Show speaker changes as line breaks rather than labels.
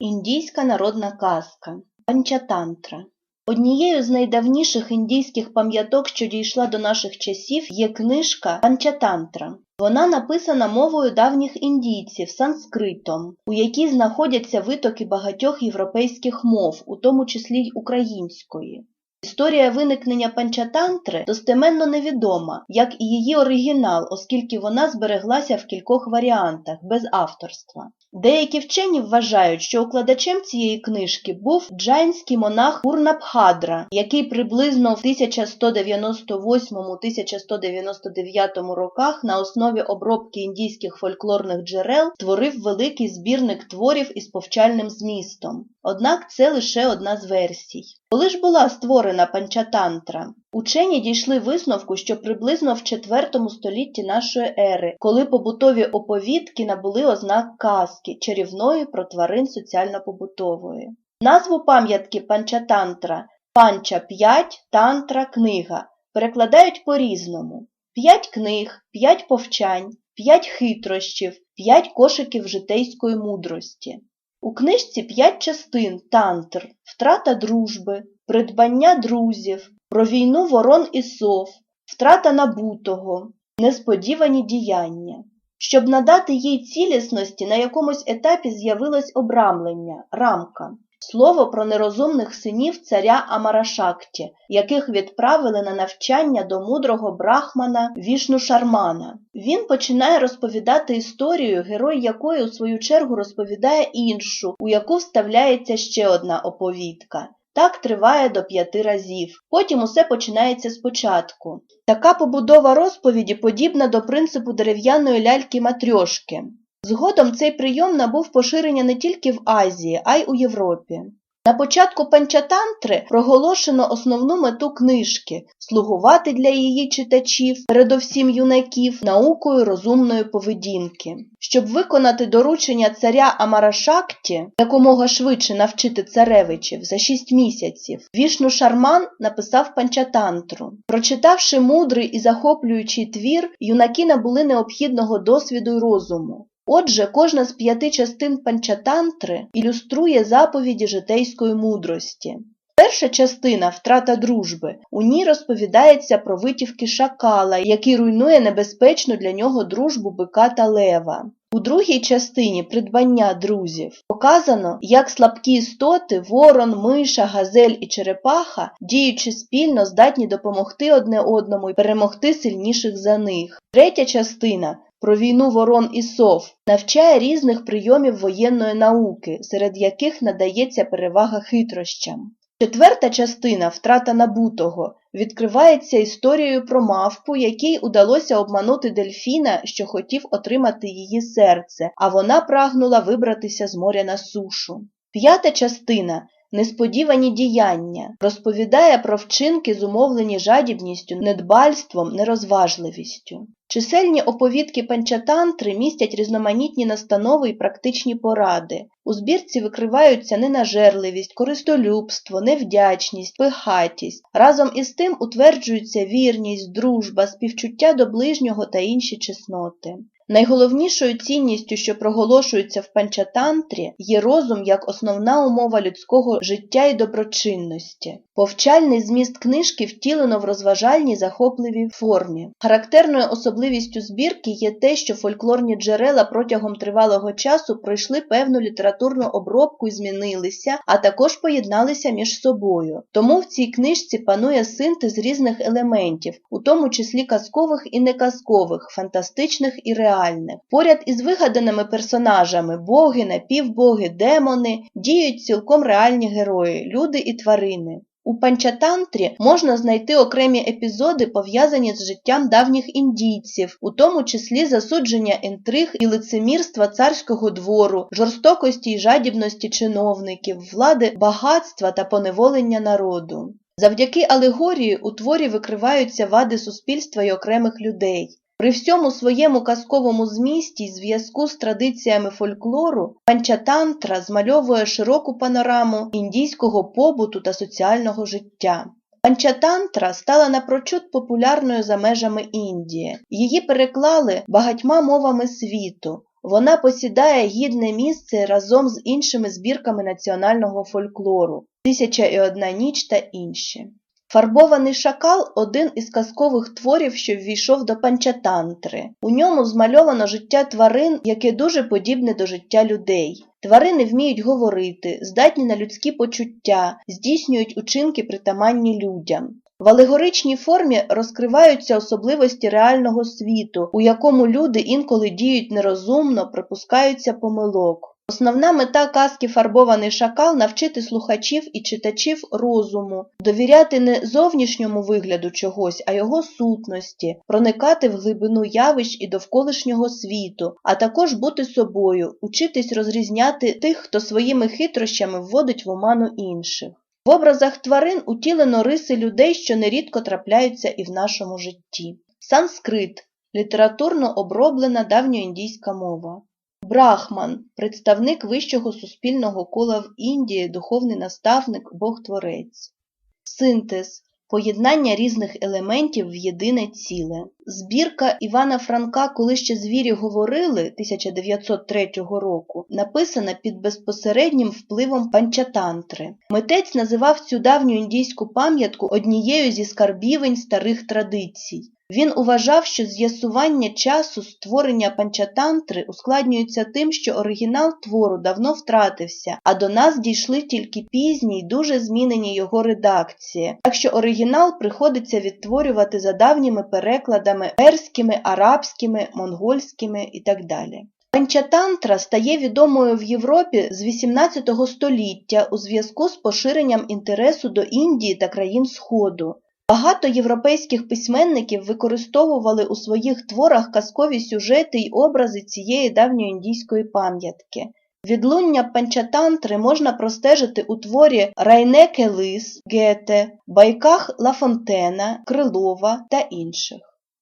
Індійська народна казка Панчатантра Однією з найдавніших індійських пам'яток, що дійшла до наших часів, є книжка Панчатантра. Вона написана мовою давніх індійців санскритом, у якій знаходяться витоки багатьох європейських мов, у тому числі й української. Історія виникнення панчатантри достеменно невідома, як і її оригінал, оскільки вона збереглася в кількох варіантах без авторства. Деякі вчені вважають, що укладачем цієї книжки був джайнський монах Пурнабхадра, який приблизно в 1198-1199 роках на основі обробки індійських фольклорних джерел створив великий збірник творів із повчальним змістом. Однак це лише одна з версій. Коли ж була створена панчатантра? Учені дійшли висновку, що приблизно в IV столітті нашої ери, коли побутові оповідки набули ознак казки, чарівної про тварин соціально-побутової. Назву пам'ятки панчатантра панча 5, тантра книга перекладають по-різному: п'ять книг, п'ять повчань, п'ять хитрощів, п'ять кошиків житейської мудрості. У книжці п'ять частин тантр, втрата дружби, придбання друзів, про війну ворон і сов, втрата набутого, несподівані діяння. Щоб надати їй цілісності, на якомусь етапі з'явилось обрамлення, рамка, слово про нерозумних синів царя Амарашакті, яких відправили на навчання до мудрого брахмана Вішну Шармана. Він починає розповідати історію, герой якої у свою чергу розповідає іншу, у яку вставляється ще одна оповідка. Так триває до п'яти разів. Потім усе починається спочатку. Така побудова розповіді подібна до принципу дерев'яної ляльки матрьошки. Згодом цей прийом набув поширення не тільки в Азії, а й у Європі. На початку панчатантри проголошено основну мету книжки слугувати для її читачів, передовсім юнаків, наукою розумної поведінки. Щоб виконати доручення царя Амарашакті, якомога швидше навчити царевичів за шість місяців, Вішну Шарман написав панчатантру. Прочитавши мудрий і захоплюючий твір, юнаки набули необхідного досвіду й розуму. Отже, кожна з п'яти частин панчатантри ілюструє заповіді житейської мудрості. Перша частина втрата дружби. У ній розповідається про витівки шакала, який руйнує небезпечну для нього дружбу бика та лева. У другій частині придбання друзів показано, як слабкі істоти ворон, миша, газель і черепаха, діючи спільно, здатні допомогти одне одному і перемогти сильніших за них. Третя частина про війну ворон і сов навчає різних прийомів воєнної науки, серед яких надається перевага хитрощам. Четверта частина втрата набутого відкривається історією про мавпу, якій удалося обманути дельфіна, що хотів отримати її серце, а вона прагнула вибратися з моря на сушу. П'ята частина Несподівані діяння розповідає про вчинки, зумовлені жадібністю, недбальством, нерозважливістю. Чисельні оповідки панчатантри містять різноманітні настанови і практичні поради. У збірці викриваються ненажерливість, користолюбство, невдячність, пихатість. Разом із тим утверджуються вірність, дружба, співчуття до ближнього та інші чесноти. Найголовнішою цінністю, що проголошується в панчатантрі, є розум як основна умова людського життя і доброчинності. Повчальний зміст книжки втілено в розважальній захопливій формі. Характерною особливістю збірки є те, що фольклорні джерела протягом тривалого часу пройшли певну літературну обробку і змінилися, а також поєдналися між собою. Тому в цій книжці панує синтез різних елементів, у тому числі казкових і неказкових, фантастичних і реальних. Поряд із вигаданими персонажами боги, напівбоги, демони діють цілком реальні герої, люди і тварини. У панчатантрі можна знайти окремі епізоди, пов'язані з життям давніх індійців, у тому числі засудження інтриг і лицемірства царського двору, жорстокості й жадібності чиновників, влади багатства та поневолення народу. Завдяки алегорії у творі викриваються вади суспільства й окремих людей. При всьому своєму казковому змісті й зв'язку з традиціями фольклору панчатантра змальовує широку панораму індійського побуту та соціального життя. Панчатантра стала напрочуд популярною за межами Індії. Її переклали багатьма мовами світу. Вона посідає гідне місце разом з іншими збірками національного фольклору Тисяча і одна ніч та інші. Фарбований шакал один із казкових творів, що ввійшов до панчатантри. У ньому змальовано життя тварин, яке дуже подібне до життя людей. Тварини вміють говорити, здатні на людські почуття, здійснюють учинки притаманні людям. В алегоричній формі розкриваються особливості реального світу, у якому люди інколи діють нерозумно, припускаються помилок. Основна мета казки Фарбований шакал навчити слухачів і читачів розуму, довіряти не зовнішньому вигляду чогось, а його сутності, проникати в глибину явищ і довколишнього світу, а також бути собою, учитись розрізняти тих, хто своїми хитрощами вводить в оману інших. В образах тварин утілено риси людей, що нерідко трапляються і в нашому житті. Санскрит літературно оброблена давньоіндійська мова. Брахман представник вищого суспільного кола в Індії, духовний наставник, Бог-творець. Синтез поєднання різних елементів в єдине ціле. Збірка Івана Франка «Коли ще звірі говорили» 1903 року написана під безпосереднім впливом панчатантри. Митець називав цю давню індійську пам'ятку однією зі скарбівень старих традицій. Він уважав, що з'ясування часу створення панчатантри ускладнюється тим, що оригінал твору давно втратився, а до нас дійшли тільки пізні й дуже змінені його редакції, так що оригінал приходиться відтворювати за давніми перекладами перськими, арабськими, монгольськими і так далі. Панчатантра стає відомою в Європі з XVIII століття у зв'язку з поширенням інтересу до Індії та країн Сходу. Багато європейських письменників використовували у своїх творах казкові сюжети й образи цієї давньоіндійської пам'ятки. Відлуння панчатантри можна простежити у творі Райнеке Лис, Гете, байках Лафонтена, Крилова та інших.